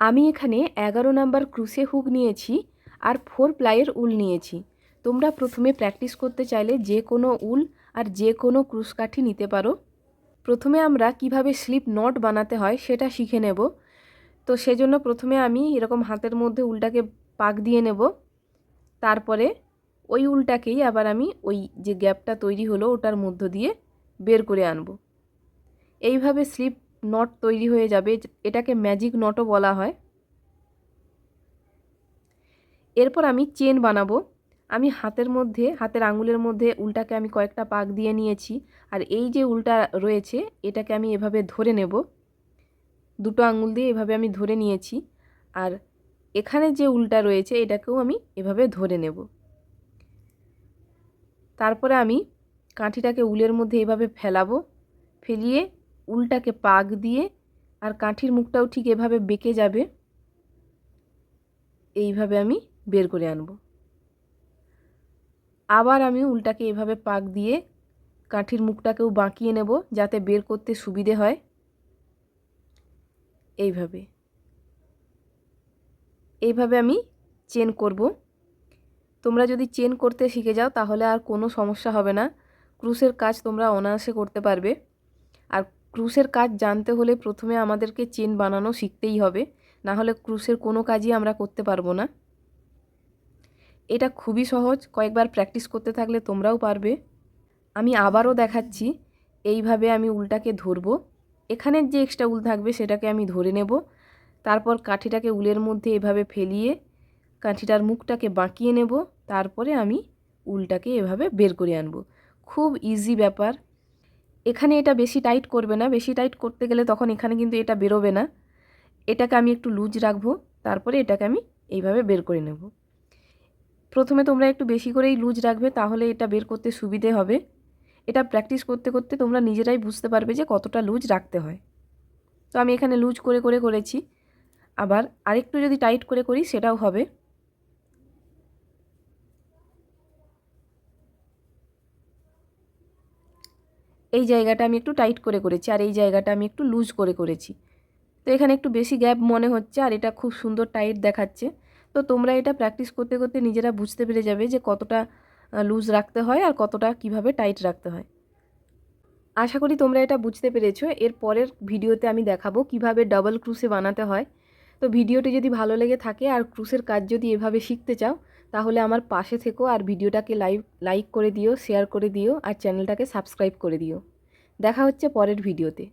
আমি এখানে এগারো নাম্বার ক্রুসে হুক নিয়েছি আর ফোর প্লাইয়ের উল নিয়েছি। তোমরা প্রথমে প্র্যাকটিস করতে চাইলে যে কোনো উল আর যে কোনো ক্রুশ কাঠি নিতে পারো। প্রথমে আমরা কীভাবে স্লিপ নট বানাতে হয় সেটা শিখে নেব। তো সেজন্য প্রথমে আমি এরকম হাতের মধ্যে উলটাকে পাক দিয়ে নেব। তারপরে ওই উলটাকেই আবার আমি ওই যে গ্যাপটা তৈরি হলো ওটার মধ্য দিয়ে বের করে আনব। এইভাবে স্লিপ নট তৈরি হয়ে যাবে এটাকে ম্যাজিক নটও বলা হয়। এরপর আমি চেন বানাবো। আমি হাতের মধ্যে, হাতের আঙুলের মধ্যে উলটাকে আমি কয়েকটা পাক দিয়ে নিয়েছি। আর এই যে উলটা রয়েছে, এটাকে আমি এভাবে ধরে নেব। দুটো আঙুল দিয়ে এভাবে আমি ধরে নিয়েছি। আর এখানে যে উলটা রয়েছে, এটাকেও আমি এভাবে ধরে নেব। তারপরে আমি কাঠিটাকে উলের মধ্যে এভাবে ফেলাবো। ফেলিয়ে উলটাকে পাক দিয়ে আর কাঠির মুখটাও ঠিক এভাবে বেঁকে যাবে। এইভাবে আমি বের করে আনব। আবার আমি উলটাকে এভাবে পাক দিয়ে কাঠির মুখটাকেও বাঁকিয়ে নেব যাতে বের করতে সুবিধে হয়। এইভাবে। এইভাবে আমি চেন করব। তোমরা যদি চেন করতে শিখে যাও তাহলে আর কোনো সমস্যা হবে না। ক্রুশের কাজ তোমরা অনায়াসে করতে পারবে। আর ক্রুশের কাজ জানতে হলে প্রথমে আমাদেরকে চেন বানানো শিখতেই হবে। না হলে ক্রুশের কোনো কাজই আমরা করতে পারব না। এটা খুবই সহজ, কয়েকবার প্র্যাকটিস করতে থাকলে তোমরাও পারবে। আমি আবারও দেখাচ্ছি, এইভাবে আমি উলটাকে ধরবো। এখানের যে এক্সট্রা উল থাকবে সেটাকে আমি ধরে নেব। তারপর কাঠিটাকে উলের মধ্যে এভাবে ফেলিয়ে কাঠিটার মুখটাকে বাঁকিয়ে নেব। তারপরে আমি উলটাকে এভাবে বের করে আনব। খুব ইজি ব্যাপার। এখানে এটা বেশি টাইট করবে না। বেশি টাইট করতে গেলে তখন এখানে কিন্তু এটা বেরোবে না। এটাকে আমি একটু লুজ রাখব, তারপরে এটাকে আমি এইভাবে বের করে নেব। প্রথমে তোমরা একটু বেশি করেই লুজ রাখবে, তাহলে এটা বের করতে সুবিধে হবে। এটা প্র্যাকটিস করতে করতে তোমরা নিজেরাই বুঝতে পারবে যে কতটা লুজ রাখতে হয়। তো আমি এখানে লুজ করে করে করেছি। আবার আরেকটু যদি টাইট করে করি, সেটাও হবে। এই জায়গাটা আমি একটু টাইট করে করেছি আর এই জায়গাটা আমি একটু লুজ করে করেছি। তো এখানে একটু বেশি গ্যাপ মনে হচ্ছে আর এটা খুব সুন্দর টাইট দেখাচ্ছে। তো তোমরা এটা প্র্যাকটিস করতে করতে নিজেরা বুঝতে পেরে যাবে যে কতটা লুজ রাখতে হয় আর কতটা কীভাবে টাইট রাখতে হয়। আশা করি তোমরা এটা বুঝতে পেরেছ। এর পরের ভিডিওতে আমি দেখাবো কীভাবে ডাবল ক্রুসে বানাতে হয়। তো ভিডিওটি যদি ভালো লেগে থাকে আর ক্রুসের কাজ যদি এভাবে শিখতে চাও তাহলে আমার পাশে থেকো আর ভিডিওটাকে লাইভ, লাইক করে দিও, শেয়ার করে দিও আর চ্যানেলটাকে সাবস্ক্রাইব করে দিও। দেখা হচ্ছে পরের ভিডিওতে।